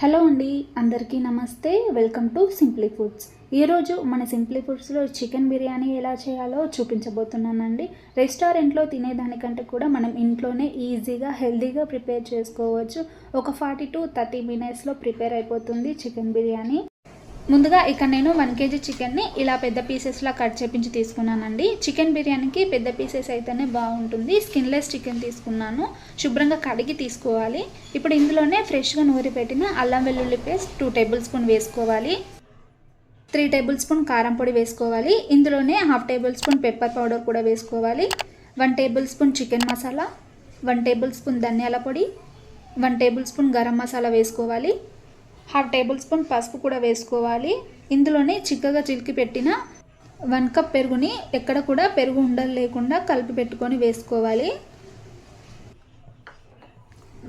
Hello అండి అందరికీ నమస్తే. Welcome to simply foods. ఈరోజు మన సింప్లీ ఫుడ్స్లో చికెన్ బిర్యానీ ఎలా చేయాలో చూపించబోతున్నానండి. రెస్టారెంట్లో తినేదానికంటే కూడా మనం ఇంట్లోనే ఈజీగా హెల్తీగా ప్రిపేర్ చేసుకోవచ్చు. ఒక ఫార్టీ టు థర్టీ మినిట్స్లో ప్రిపేర్ అయిపోతుంది చికెన్ బిర్యానీ. ముందుగా ఇక్కడ నేను వన్ కేజీ చికెన్ని ఇలా పెద్ద పీసెస్లా కట్ చేపించి తీసుకున్నానండి. చికెన్ బిర్యానీకి పెద్ద పీసెస్ అయితేనే బాగుంటుంది. స్కిన్లెస్ చికెన్ తీసుకున్నాను. శుభ్రంగా కడిగి తీసుకోవాలి. ఇప్పుడు ఇందులోనే ఫ్రెష్గా నూరి పెట్టిన అల్లం వెల్లుల్లి పేస్ట్ టూ టేబుల్ స్పూన్ వేసుకోవాలి. త్రీ టేబుల్ స్పూన్ కారం పొడి వేసుకోవాలి. ఇందులోనే half table spoon pepper powder కూడా వేసుకోవాలి. One tablespoon chicken masala. One tablespoon ధనియాల పొడి. One table spoon garam masala వేసుకోవాలి. హాఫ్ టేబుల్ స్పూన్ పసుపు కూడా వేసుకోవాలి. ఇందులోనే చిక్కగా చిలికి పెట్టిన వన్ కప్ పెరుగుని ఎక్కడ కూడా పెరుగు ఉండలు లేకుండా కలిపి పెట్టుకొని వేసుకోవాలి.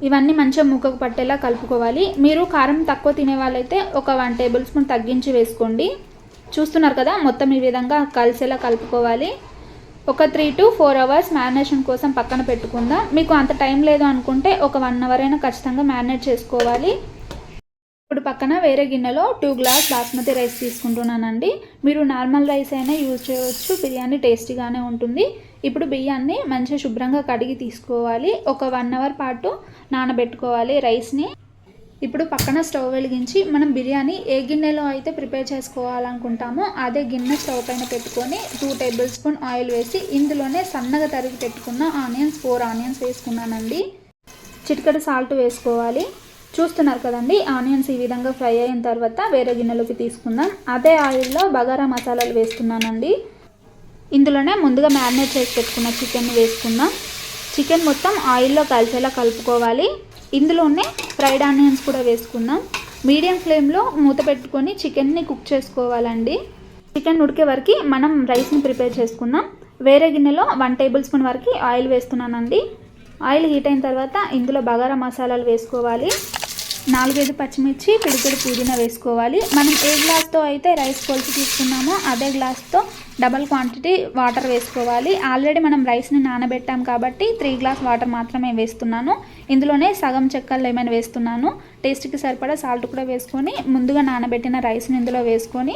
ఇవన్నీ మంచిగా ముక్కకు పట్టేలా కలుపుకోవాలి. మీరు కారం తక్కువ తినే వాళ్ళైతే ఒక వన్ టేబుల్ స్పూన్ తగ్గించి వేసుకోండి. చూస్తున్నారు కదా మొత్తం ఈ విధంగా కలిసేలా కలుపుకోవాలి. ఒక three to four hours marination కోసం పక్కన పెట్టుకుందాం. మీకు అంత టైం లేదు అనుకుంటే ఒక వన్ అవర్ అయినా ఖచ్చితంగా మ్యారినేట్ చేసుకోవాలి. ఇప్పుడు పక్కన వేరే గిన్నెలో టూ గ్లాస్ బాస్మతి రైస్ తీసుకుంటున్నానండి. మీరు నార్మల్ రైస్ అయినా యూజ్ చేయవచ్చు. బిర్యానీ టేస్టీగానే ఉంటుంది. ఇప్పుడు బియ్యాన్ని మంచిగా శుభ్రంగా కడిగి తీసుకోవాలి. ఒక వన్ అవర్ పాటు నానబెట్టుకోవాలి రైస్ని ఇప్పుడు పక్కన స్టవ్ వెలిగించి మనం బిర్యానీ ఏ గిన్నెలో అయితే ప్రిపేర్ చేసుకోవాలనుకుంటామో అదే గిన్నె స్టవ్ పైన పెట్టుకొని టూ టేబుల్ స్పూన్ ఆయిల్ వేసి ఇందులోనే సన్నగా తరిగి పెట్టుకున్న ఆనియన్స్ ఫోర్ ఆనియన్స్ వేసుకున్నానండి. చిటికడ సాల్ట్ వేసుకోవాలి. చూస్తున్నారు కదండి. ఆనియన్స్ ఈ విధంగా ఫ్రై అయిన తర్వాత వేరే గిన్నెలోకి తీసుకుందాం. అదే ఆయిల్లో బగారా మసాలాలు వేస్తున్నానండి. ఇందులోనే ముందుగా మ్యారినేట్ చేసి పెట్టుకున్న చికెన్ వేసుకుందాం. చికెన్ మొత్తం ఆయిల్లో కలిసేలా కలుపుకోవాలి. ఇందులోనే ఫ్రైడ్ ఆనియన్స్ కూడా వేసుకుందాం. మీడియం ఫ్లేమ్లో మూత పెట్టుకొని చికెన్ని కుక్ చేసుకోవాలండి. చికెన్ ఉడికే వరకు మనం రైస్ని ప్రిపేర్ చేసుకుందాం. వేరే గిన్నెలో వన్ టేబుల్ స్పూన్ వరకు ఆయిల్ వేస్తున్నానండి. ఆయిల్ హీట్ అయిన తర్వాత ఇందులో బగారా మసాలాలు వేసుకోవాలి. నాలుగైదు పచ్చిమిర్చి పిడిపిడి పుదీనా వేసుకోవాలి. మనం ఏ గ్లాస్తో అయితే రైస్ కొలిచి తీసుకున్నామో అదే గ్లాస్తో డబల్ క్వాంటిటీ వాటర్ వేసుకోవాలి. ఆల్రెడీ మనం రైస్ని నానబెట్టాం కాబట్టి త్రీ గ్లాస్ వాటర్ మాత్రమే వేస్తున్నాను. ఇందులోనే సగం చెక్క లెమన్ వేస్తున్నాను. టేస్ట్కి సరిపడా సాల్ట్ కూడా వేసుకొని ముందుగా నానబెట్టిన రైస్ని ఇందులో వేసుకొని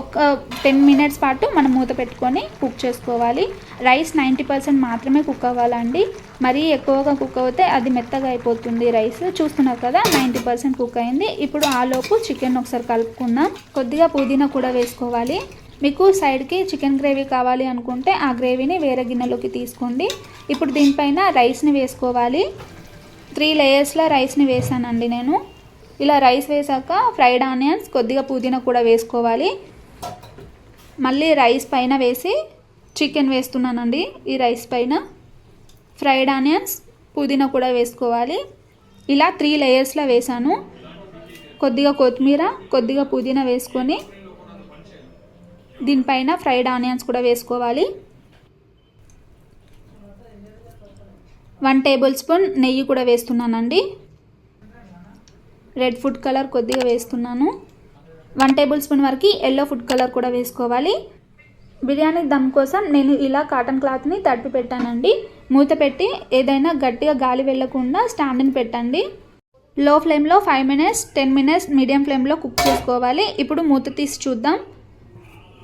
ఒక టెన్ మినిట్స్ పాటు మనం మూత పెట్టుకొని కుక్ చేసుకోవాలి. రైస్ నైంటీ పర్సెంట్ మాత్రమే కుక్ అవ్వాలండి. మరీ ఎక్కువగా కుక్ అవుతే అది మెత్తగా అయిపోతుంది రైస్. చూస్తున్నారు కదా నైంటీ పర్సెంట్ కుక్ అయింది. ఇప్పుడు ఆలోపు చికెన్ ఒకసారి కలుపుకుందాం. కొద్దిగా పుదీనా కూడా వేసుకోవాలి. మీకు సైడ్కి చికెన్ గ్రేవీ కావాలి అనుకుంటే ఆ గ్రేవీని వేరే గిన్నెలోకి తీసుకోండి. ఇప్పుడు దీనిపైన రైస్ని వేసుకోవాలి. త్రీ లేయర్స్లో రైస్ని వేసానండి నేను. ఇలా రైస్ వేసాక ఫ్రైడ్ ఆనియన్స్ కొద్దిగా పుదీనా కూడా వేసుకోవాలి. మళ్ళీ రైస్ పైన వేసి చికెన్ వేస్తున్నానండి. ఈ రైస్ పైన ఫ్రైడ్ ఆనియన్స్ పుదీనా కూడా వేసుకోవాలి. ఇలా త్రీ లేయర్స్లో వేసాను. కొద్దిగా కొత్తిమీర కొద్దిగా పుదీనా వేసుకొని దీనిపైన ఫ్రైడ్ ఆనియన్స్ కూడా వేసుకోవాలి. వన్ టేబుల్ స్పూన్ నెయ్యి కూడా వేస్తున్నానండి. రెడ్ ఫుడ్ కలర్ కొద్దిగా వేస్తున్నాను. వన్ టేబుల్ స్పూన్ వరకు ఎల్లో ఫుడ్ కలర్ కూడా వేసుకోవాలి. బిర్యానీ దమ్ కోసం నేను ఇలా కాటన్ క్లాత్ని తడిపి పెట్టానండి. మూత పెట్టి ఏదైనా గట్టిగా గాలి వెళ్ళకుండా స్టాండ్ని పెట్టండి. లో ఫ్లేమ్లో five minutes ten minutes medium ఫ్లేమ్లో కుక్ చేసుకోవాలి. ఇప్పుడు మూత తీసి చూద్దాం.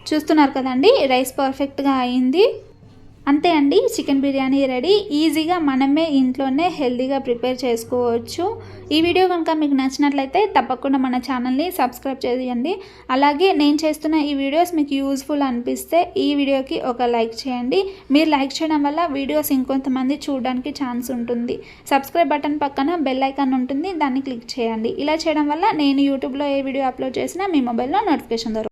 చూస్తున్నారు కదండి రైస్ పర్ఫెక్ట్గా అయింది. అంతే అండి చికెన్ బిర్యానీ రెడీ. ఈజీగా మనమే ఇంట్లోనే హెల్తీగా ప్రిపేర్ చేసుకోవచ్చు. ఈ వీడియో కనుక మీకు నచ్చినట్లయితే తప్పకుండా మన ఛానల్ని సబ్స్క్రైబ్ చేయండి. అలాగే నేను చేస్తున్న ఈ వీడియోస్ మీకు యూజ్ఫుల్ అనిపిస్తే ఈ వీడియోకి ఒక లైక్ చేయండి. మీరు లైక్ చేయడం వల్ల వీడియోస్ ఇంకొంతమంది చూడడానికి ఛాన్స్ ఉంటుంది. సబ్స్క్రైబ్ బటన్ పక్కన బెల్ ఐకాన్ ఉంటుంది దాన్ని క్లిక్ చేయండి. ఇలా చేయడం వల్ల నేను యూట్యూబ్లో ఏ వీడియో అప్లోడ్ చేసినా మీ మొబైల్లో నోటిఫికేషన్ దొరుకుతుంది